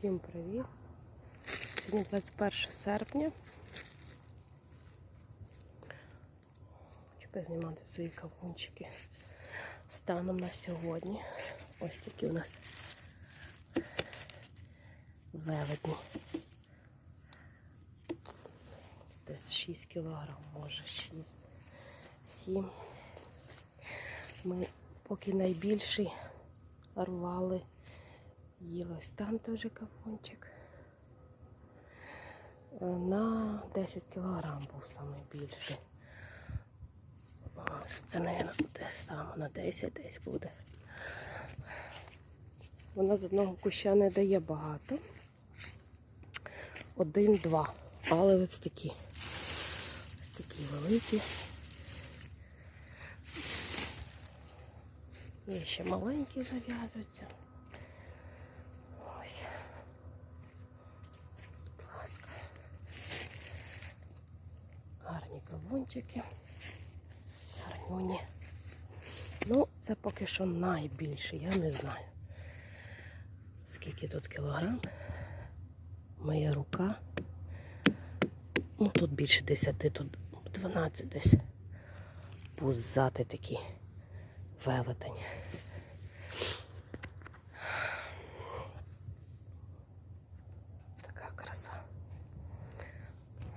Всім привіт! Сьогодні 21 серпня. Хочу познімати свої кавунчики станом на сьогодні. Ось такі у нас велетні. Десь 6 кілограм, може 6, 7. Ми поки найбільший рвали. Їли ось там теж кавунчик. Е, На 10 кілограм був найбільший. Це, мабуть, те саме на 10 десь буде. Вона з одного куща не дає багато. Один-два. Але ось такі. Ось такі великі. Є ще маленькі зав'язуються. Кавунчики. Гарнюні. Ну, це поки що найбільше, я не знаю. Скільки тут кілограм? Моя рука. Ну, тут більше 10, тут 12 десь. Пузати такі велетень.